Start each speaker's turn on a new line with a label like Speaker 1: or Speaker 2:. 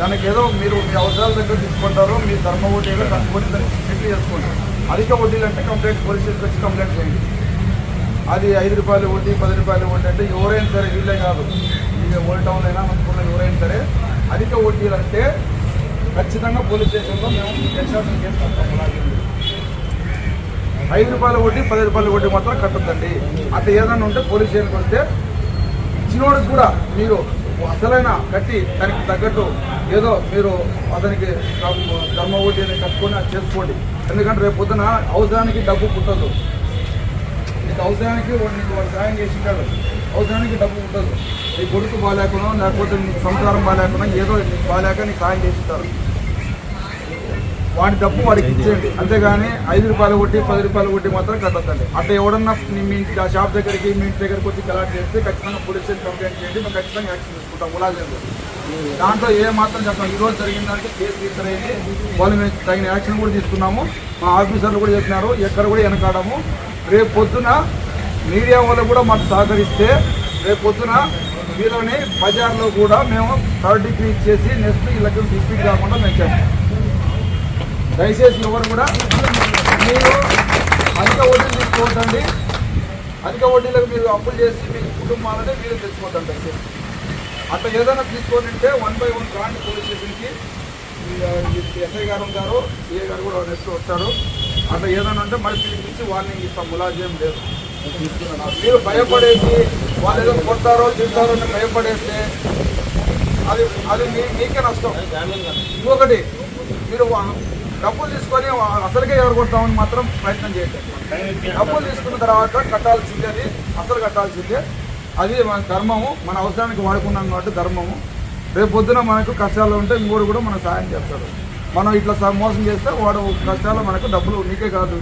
Speaker 1: దానికి ఏదో మీరు మీ అవసరాల దగ్గర తీసుకుంటారు మీ ధర్మ వడ్డీలో కట్టుకొని దాన్ని సెటిల్ చేసుకుంటారు అధిక వడ్డీలు అంటే కంప్లైంట్ పోలీస్ స్టేషన్కి వచ్చి కంప్లైంట్ చేయండి. అది ఐదు రూపాయలు వడ్డీ పది రూపాయలు వడ్డీ అంటే ఎవరైనా సరే వీళ్ళే కాదు. ఇక ఓల్డ్ టౌన్ అయినా మనకున్న ఎవరైనా సరే అధిక వడ్డీలు అంటే ఖచ్చితంగా పోలీస్ స్టేషన్లో మేము ఎన్షార్ట్ కేసు ఐదు రూపాయల వడ్డీ పది రూపాయల వడ్డీ మాత్రం కట్టద్దండి. అట్లా ఏదైనా ఉంటే పోలీస్ స్టేషన్కి వస్తే చిన్నోడికి కూడా మీరు అసలైన కట్టి దానికి తగ్గట్టు ఏదో మీరు అతనికి ధర్మ వడ్డీని కట్టుకొని చేసుకోండి. ఎందుకంటే రేపు పొద్దున అవసరానికి డబ్బు పుట్టదు. నీకు అవసరానికి నీకు వాడు సాయం చేసింటాడు. అవసరానికి డబ్బు పుట్టదు. నీ కొడుకు బాగాలేకున్నా లేకపోతే నీకు సంసారం బాగాలేకున్నా ఏదో నీకు బాగాలేక నీకు సాయం చేసింటారు. వాడి డబ్బు వాడికి ఇచ్చేయండి. అంతేగాని ఐదు రూపాయల కొట్టి పది రూపాయలు కొట్టి మాత్రం కట్టద్దండి. అట్లా ఎవడన్నా మీ- ఆ షాప్ దగ్గరికి మీ ఇంటి దగ్గరికి వచ్చి కలెక్ట్ చేస్తే ఖచ్చితంగా పోలీస్ స్టేషన్ కంప్లైంట్ చేయండి. మేము ఖచ్చితంగా యాక్షన్ తీసుకుంటాం. ములాజీలు దాంట్లో ఏ మాత్రం చెప్తాం ఈ రోజు జరిగిన దానికి కేసు రిజిస్టర్ వాళ్ళు మేము తగిన యాక్షన్ కూడా తీసుకున్నాము. మా ఆఫీసర్లు కూడా చెప్పినారు. ఎక్కడ కూడా వెనకాడము. రేపు పొద్దున మీడియా వాళ్ళు కూడా మాకు సహకరిస్తే రేపు పొద్దున వీళ్ళని బజార్లో కూడా మేము థర్డ్ డిగ్రీ ఇచ్చేసి నెక్స్ట్ వీళ్ళకి డిస్ట్రిక్ట్ కాకుండా మేము చేస్తాం. దయచేసి ఎవరు కూడా మీరు అధిక వడ్డీలు తీసుకోవద్దండి. అధిక వడ్డీలకు మీరు అప్పులు చేసి మీ కుటుంబాలని మీరు తెచ్చుకోవద్దండి దయచేసి. అట్లా ఏదైనా తీసుకొని ఉంటే వన్ బై వన్ రాండి పోలీస్ స్టేషన్కి ఎస్ఐ గారు ఉంటారు ఏ గారు కూడా నెక్స్ట్ వస్తారు. అట్లా ఏదైనా ఉంటే మరి పిలిపించి వార్నింగ్ ఇస్తాం ములాజేం లేదు. మీరు భయపడేసి వాళ్ళు ఏదో కొడతారో తింటారో అని భయపడేస్తే అది అది మీకే నష్టం. ఇంకొకటి మీరు వా- డబ్బులు తీసుకొని అసలుకే ఎవరు మాత్రం ప్రయత్నం చేయట్లేదు డబ్బులు తీసుకున్న తర్వాత కట్టాల్సిందే అది అసలు కట్టాల్సిందే. అది మన ధర్మము మన అవసరానికి వాడుకున్నాం కాబట్టి ధర్మము. రేపు పొద్దున మనకు కష్టాలు ఉంటే ఇంకోటి కూడా మనకు సాయం చేస్తారు మనం ఇట్లా మోసం చేస్తే వాడు కష్టాలు మనకు డబ్బులు నీకే కాదు.